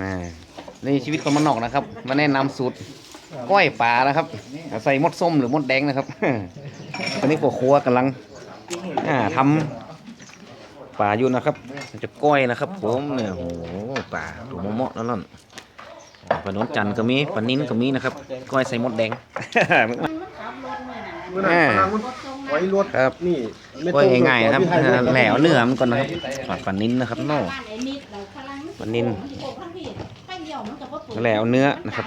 อ่านี่ชีวิตคนมันนอกนะครับ มาแนะนำสูตรก้อยปลานะครับ ใส่มดส้มหรือมดแดงนะครับ ตอนนี้พ่อครัวกำลังอ่าทำปลาอยู่นะครับจะก้อยนะครับ ผมเนี่ยโอ้โหปลาตัวเหมาะแล้วนั่นปลาโนนจันทร์ก็มีปลานิ้นก็มีนะครับ ก้อยใส่มดแดง มื่อนั้นพนังมันไว้รถครับ นี่ไม่ก้อยต้องง่ายๆนะครับที่ให้รถแหลวเนื้อมันก่อนนะครับปลาปลานิ้นนะครับโน่ปปลานิลลแล้วเนื้อนะครับ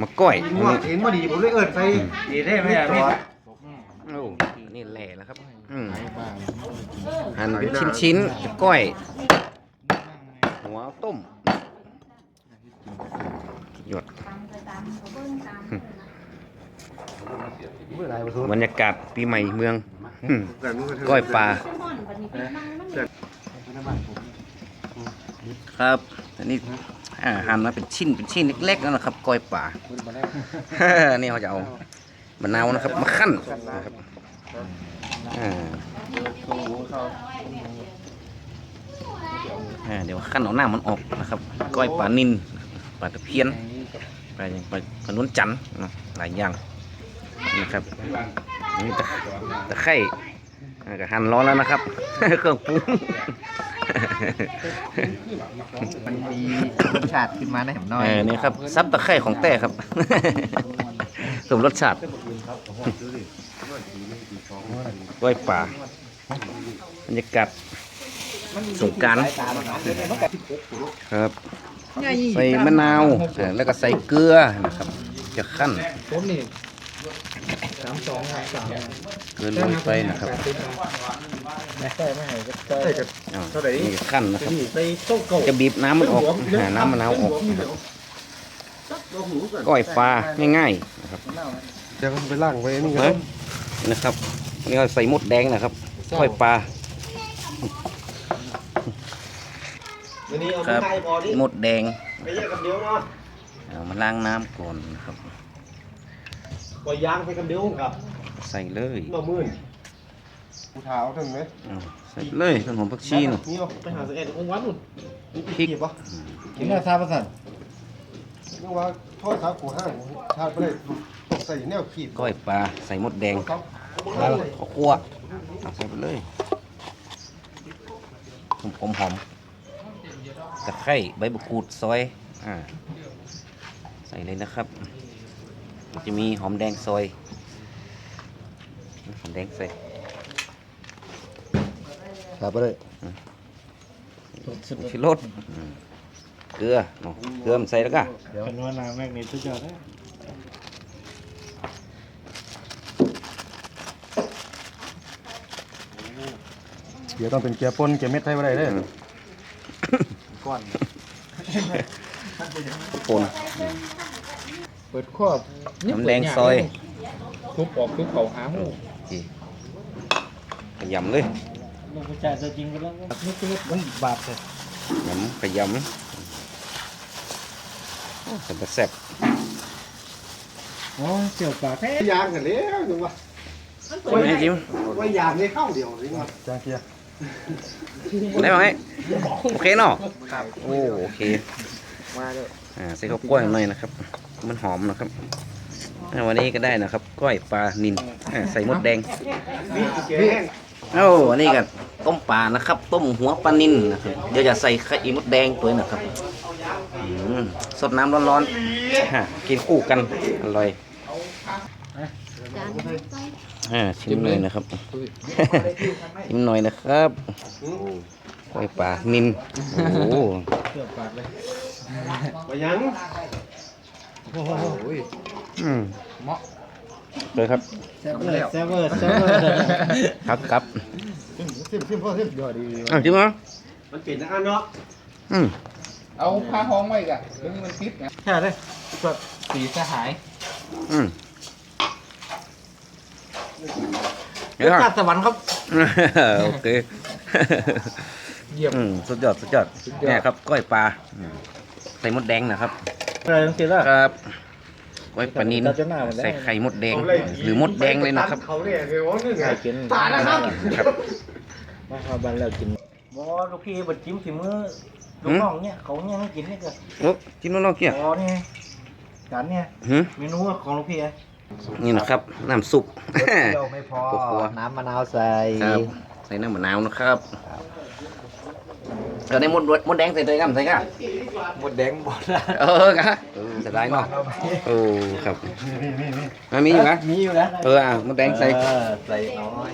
มาก้อยม่วงเห็นมาดีผมเลยเอิดใส่ดีได้ไหมอะจพี่อดโอ้นี่แหล่แล้วครับอืมหั่นเป็นชิ้นๆจะก้อย หัวต้มหยด บรรยากาศปีใหม่เมืองอืมก้อยปลา ครับ อันนี้อ่าหั่นมาเป็นชิ้นเป็นชิ้นเล็กๆแล้วนะครับก้อยป่า นี่เขาจะเอามะนาวนะครับ มาขั้นนะครับอ่าอ่าเดี๋ยวขั้นเอาหน้ามันออกนะครับ ก้อยปลานินปลาตะเพียนปลาอย่างปลาปลานุ่นจันทร์เนาะหลายอย่าง นี่ครับนี่ตะตะไคร่อ่าก็หั่นร้อนแล้วนะครับ เครื่องปรุงมันมีรสชาติขึ้นมาได้แหมน้อยเออนี่ครับซับตะไคร่ของแต่ครับสมรสชาติกล้วยป่าบรรยากาศสงกรารครับใส่มะนาวเออแล้วก็ใส่เกลือนะครับ จะขั้นผมนี่ สามสองสามสามเกลือลงไปนะครับใช่ไม่ให้ก็ใช่ใส่กับอ้าวนี่ขั้นนะครับนี่ใส่โต๊ะเก่าจะบีบน้ำมันออกหาน้ำมะนาวออกนะครับก้อยปลาง่ายๆนะครับเดี๋ยวไปล่างไว้นี่คเฮ้รัยบนะครับอันนี้เราใส่มดแดงนะครับก้อยปลาวันนี้เอาครับไปพอดิมดแดงไปแยกกันเดียวเนาะเอามาล้างน้ำก่อนนะครับ ปล่อยยางไปกันเดียวครับใส่เลยมามื่นผู้เท้าถึงไหมเอาใส่เลยต้นหอมผักชีเนอะนี่เอาไปหาสเอ็ดองค์วัดนู่นนี่พริกเก็บปะกินได้ซาบะสันนึกว่าทอดครับกูห้างชาติไปเลยตกใส่แนวขีดก้อยปลาใส่มดแดงครับข้าวคั่วเอาใส่ไปเลยหอมหอมๆตะไคร้ใบมะกรูดซอยอ่าใส่เลยนะครับมัน จะมีหอมแดงซอย หอมแดงใส่ครับไปเลยชิรสอืมเกลือเนาะเกลือมันใส่แล้วก็เป็นว่าน้ำแม่งนี่สุดยอดเลยเดี๋ยวต้องเป็นเกียร์ปนเกียร์เม็ดไทยไปได้เลยก้อนปน เปิดข้อน้ำแดงซอย ทุบออกทุบเขาหาหูโอเคขยำเลยลูกผู้ชายตัวจริงไปแล้วนี่คือมันบาดเลยยำขยำโอ้เป็นตะแซ่บอ๋อเจียวปากแท้ยางกันแล้วจังวะไว้ให้จิ้มไว่ายางในข้าวเดียวนี่วะจางเกียร์ได้ไหมโอเคเนาะโอ้โอเคมาเลยอ่าใส่ข้าวกล้วยหน่อยนะครับ มันหอมนะครับอ่าวันนี้ก็ได้นะครับก้อยปลานิลอ่าใส่มดแดงนี่เกียร์แห้งเอ้าวันนี้ก็ต้มปลานะครับ ต้มหัวปลานิลนะครับเดี๋ยวจะใส่ไข่มดแดงตัวนี้นะครับอืมสดน้ำร้อนๆฮะกินคู่กันอร่อยอ่าชิมเลยนะครับชิมหน่อยนะครับก้อยปลานิลโอ้โหเจียวปากเลยว่ายัง โอ้โหอืมเหมาะเลยครับแซ่บเลยแซ่บเวอร์แซ่บเวอร์ครับครับซิมซิมซิมพ่อซิมยอดดีอะชิมมั้ยมันเปลี่ยนอันเนาะอืมเอาผ้าห้องไว้กะเดี๋ยวมันฟิตนะแค่เลยสดสีสหาย อืมเดี๋ยวจัดสวรรค์ครับโอเคเยี่ยมอืมสุดยอดสุดยอดสุดยอดเนี่ยครับ ก้อยปลาอืมใส่มดแดงนะครับ อะไรทั้งสิ้นแล้วครับก้อยปลานินเราจะหน้ามันได้ใส่ไข่มดแดง หรือมดแดงเลยนะครับเขาเนี่ยคือว่านี่ไงกินตายแล้วครับครับมาเข้าบ้านแล้วกินบอลูกพี่บัดจิ้มฝีมือลูกน้องเนี่ยเขายังไม่กินนี่ก็โอ้กินน้องๆเกี่ยอ๋อเนี่ยจานเนี่ยหืมเมนูของลูกพี่ไอ้นี่นะครับน้ำซุปเดียวไม่พอโอ้โหน้ำมะนาวใส่ครับใส่น้ำมะนาวนะครับ เราได้มดมดแดงใส่ด้วยกันใส่กันหมดแดงหมดละเออกะเออจะได้เนาะโอ้ครับอะมีอยู่นะมีอยู่นะเอออะมดแดงใส่เออใส่น้อย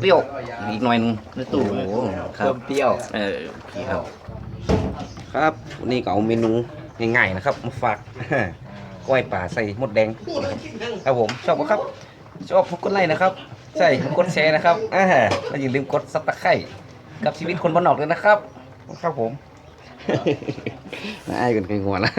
เปรี้ยวอีกหน่อยหนึงในตู้โอ้โหครัเพิ่บมเปรี้ยวเออโอเคครับ ครับวันนี้ก็เอาเมนูง่ายๆนะครับมาฝากก้อยป่าใส่มดแดงครับผมชอบไหมครับชอบกดไลค์นะครับ ใช่กดแชร์นะครับอ่าแล้วอย่าลืมกดซับสไครต์กับชีวิตคนบ้านนอกด้วยนะครับ ครับผม ไอ้กันไกลหัวละ